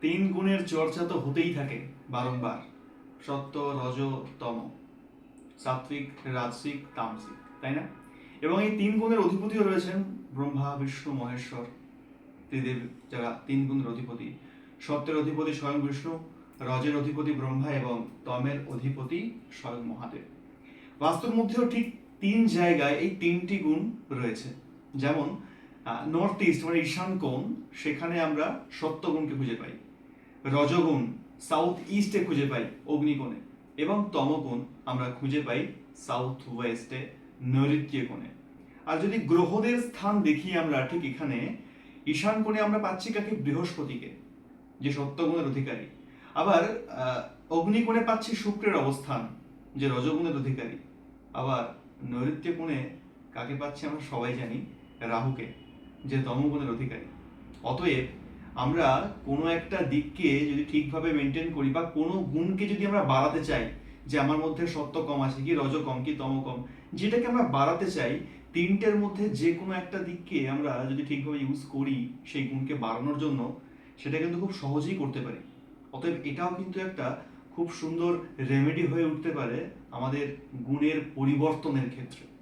তিন গুণের চর্চা তো হতেই থাকে বারংবার। সত্য, রজ, তম। সাত্বিক রাজসিক, তামসিক, তাই না? এবং এই তিন গুণের অধিপতিও রয়েছেন ব্রহ্মা, বিষ্ণু, মহেশ্বর, ত্রিদেব যারা তিন গুণের অধিপতি। সত্যের অধিপতি স্বয়ং বিষ্ণু, রজের অধিপতি ব্রহ্মা এবং তমের অধিপতি স্বয়ং মহাদেব। বাস্তুর মধ্যেও ঠিক তিন জায়গায় এই তিনটি গুণ রয়েছে। যেমন নর্থ ইস্ট মানে ঈশান কোণ, সেখানে আমরা সত্যগুণকে খুঁজে পাই। রজগুণ সাউথ ইস্টে খুঁজে পাই অগ্নিকোণে। এবং তমগুণ আমরা খুঁজে পাই সাউথ ওয়েস্টে নৈಋত্য কোণে। আর যদি গ্রহদের স্থান দেখি আমরা, ঠিক এখানে, ঈশান কোণে আমরা পাচ্ছি কাকে? বৃহস্পতিকে, যে সত্যগুণের অধিকারী। আবার অগ্নিকোণে পাচ্ছি শুক্রের অবস্থান, যে রজগুণের অধিকারী। আবার নৈಋত্য কোণে কাকে পাচ্ছি আমরা সবাই জানি? রাহুকে। যে তমগুণের অধিকারী। অতএব আমরা কোনো একটা দিককে যদি ঠিকভাবে মেনটেন করি বা কোনো গুণকে যদি আমরা বাড়াতে চাই, যে আমার মধ্যে সত্য কম আছে কি, রজ কম কি, তম কম, যেটাকে আমরা বাড়াতে চাই, তিনটের মধ্যে যে কোনো একটা দিককে আমরা যদি ঠিকভাবে ইউজ করি সেই গুণকে বাড়ানোর জন্য, সেটা কিন্তু খুব সহজেই করতে পারি। অতএব এটাও কিন্তু একটা খুব সুন্দর রেমেডি হয়ে উঠতে পারে আমাদের গুণের পরিবর্তনের ক্ষেত্রে।